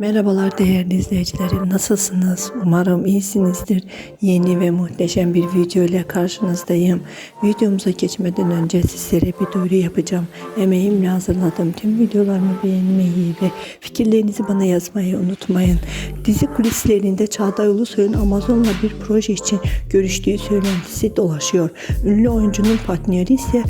Merhabalar değerli izleyicilerim. Nasılsınız? Umarım iyisinizdir. Yeni ve muhteşem bir video ile karşınızdayım. Videomuza geçmeden önce sizlere bir duyuru yapacağım. Emeğimle hazırladığım tüm videolarımı beğenmeyi ve fikirlerinizi bana yazmayı unutmayın. Dizi kulislerinde Çağatay Ulusoy'un Amazon'la bir proje için görüştüğü söylentisi dolaşıyor. Ünlü oyuncunun partneri ise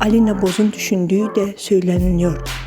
Alina Boz'un düşündüğü de söyleniliyor.